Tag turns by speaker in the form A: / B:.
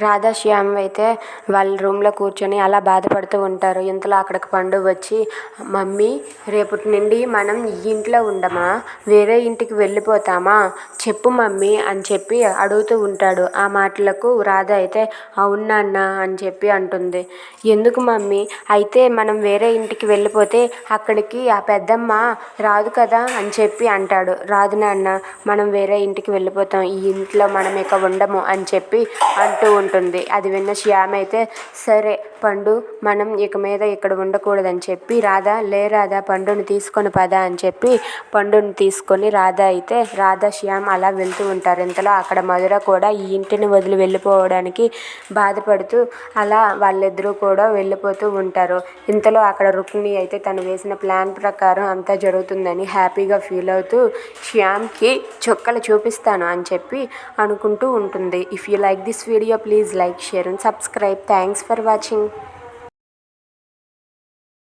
A: రాధా శ్యామ్ అయితే వాళ్ళ రూమ్లో కూర్చొని అలా బాధపడుతూ ఉంటారు. ఇంతలో అక్కడికి పండు వచ్చి మమ్మీ రేపటి నుండి మనం ఈ ఇంట్లో ఉండమా? వేరే ఇంటికి వెళ్ళిపోతామా? చెప్పు మమ్మీ అని చెప్పి అడుగుతూ ఉంటాడు. ఆ మాటలకు రాధ అయితే అవును నాన్న అని చెప్పి అంటుంది. ఎందుకు మమ్మీ? అయితే మనం వేరే ఇంటికి వెళ్ళిపోతే అక్కడికి ఆ పెద్దమ్మ రాదు కదా? అని చెప్పి అంటాడు. రాదు నాన్న మనం వేరే ఇంటికి వెళ్ళిపోతాం. ఈ ఇంట్లో మనం ఇక ఉండము అని చెప్పి అంటూ ఉంటుంది. అది విన్న శ్యామ్ అయితే సరే పండు మనం ఇక మీద ఇక్కడ ఉండకూడదని చెప్పి రాధా లే రాధా పండుని తీసుకొని పద అని చెప్పి పండుని తీసుకొని రాధా అయితే రాధా శ్యామ్ అలా వెళ్తూ ఉంటారు. ఇంతలో అక్కడ మధుర కూడా ఈ ఇంటిని వదిలి వెళ్ళిపోవడానికి బాధపడుతూ అలా వాళ్ళిద్దరూ కూడా వెళ్ళిపోతూ ఉంటారు. ఇంతలో అక్కడ రుక్మిణి అయితే తను వేసిన ప్లాన్ ప్రకారం అంతా జరుగుతుందని హ్యాపీగా ఫీల్ అవుతూ శ్యామ్కి చుక్కలు చూపిస్తాను అని చెప్పి అనుకుంటూ ఉంటుంది. If you like this video please like share and subscribe thanks for watching